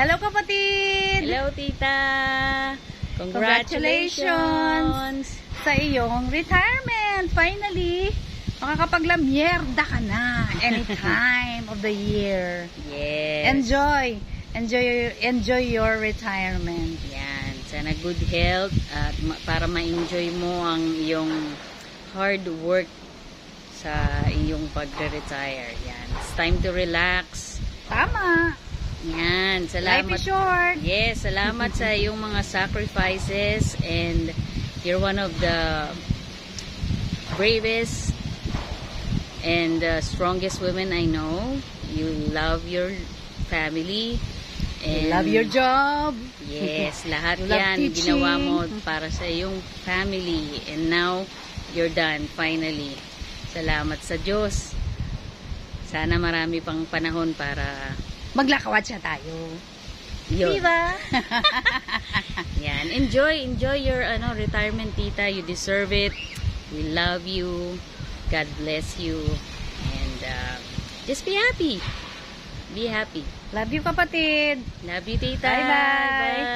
Hello kapatid! Hello, tita! Congratulations! Congratulations! Sa iyong retirement! Finally! Makakapaglamyerda ka na anytime of the year. Yes. Enjoy! Enjoy enjoy your retirement. Yan. Sana good health at ma- para ma-enjoy mo ang iyong hard work sa iyong pagre-retire. Yan. It's time to relax. Tama! Yan. Life Salamat. is short! Yes, salamat sa iyong mga sacrifices and you're one of the bravest and uh, strongest women I know. You love your family. You And love your job! Yes, lahat You yan teaching. ginawa mo para sa iyong family. And now, you're done, finally. Salamat sa Diyos. Sana marami pang panahon para Maglakawat siya tayo. yun. Diba? Yan. Enjoy, enjoy your ano retirement, tita. You deserve it. We love you. God bless you. And uh, just be happy. Be happy. Love you kapatid! Love you, tita. Bye-bye. Bye.